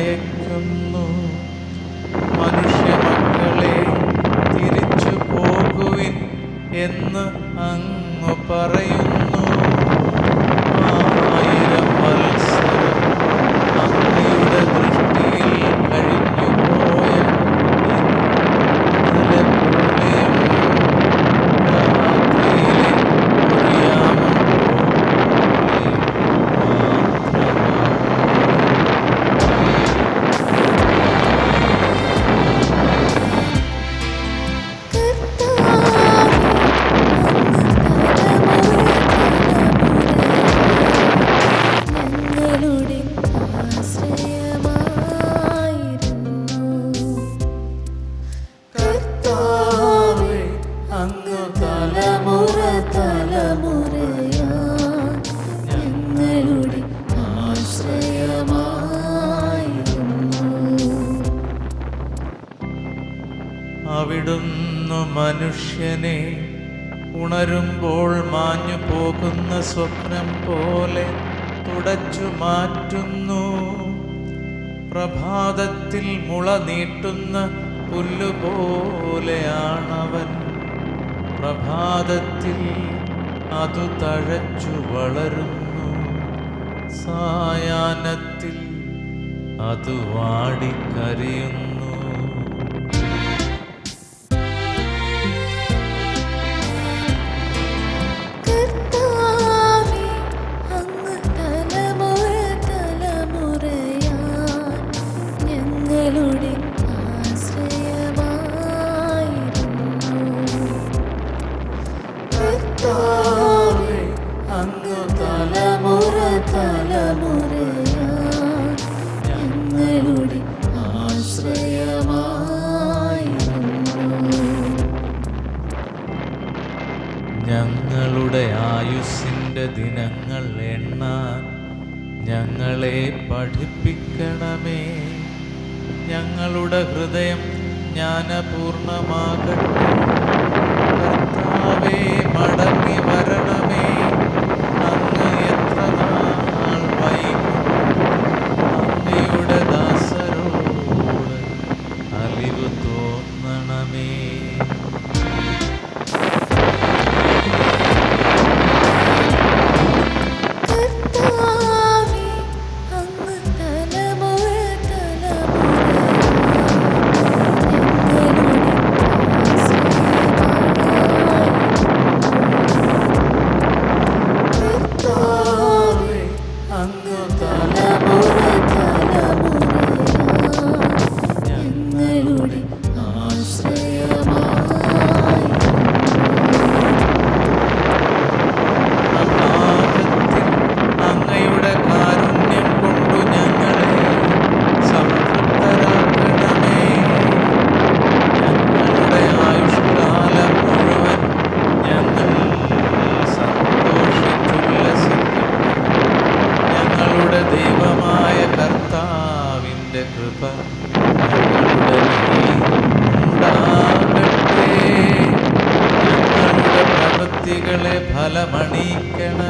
അയക്കുന്നു മനുഷ്യമക്കളെ തിരിച്ചു പോകുവിൻ എന്ന് അങ്ങ് പറയുന്നു. അവിടുന്ന് മനുഷ്യനെ. ഉണരുമ്പോൾ മാഞ്ഞു പോകുന്ന സ്വപ്നം പോലെ തുടച്ചു മാറ്റുന്നു. പ്രഭാതത്തിൽ മുള നീട്ടുന്ന പുല്ലുപോലെയാണവൻ. പ്രഭാതത്തിൽ അതു തഴച്ചു വളരുന്നു. സായാഹ്നത്തിൽ അത് വാടിക്കരയുന്നു. തലമുറയാ ഞങ്ങളുടെ ആശ്രയമായിരുന്നു. ഞങ്ങളുടെ ദിനങ്ങൾ എണ്ണാൻ ഞങ്ങളെ പഠിപ്പിക്കണമേ. ഞങ്ങളുടെ ഹൃദയം ജ്ഞാനപൂർണമാകട്ടെ. കർത്താവേ മടങ്ങി ദൈവമായ കർത്താവിന്റെ കൃപ ഞങ്ങളുടെ പ്രവൃത്തികളെ ഫലമണിക്കണമേ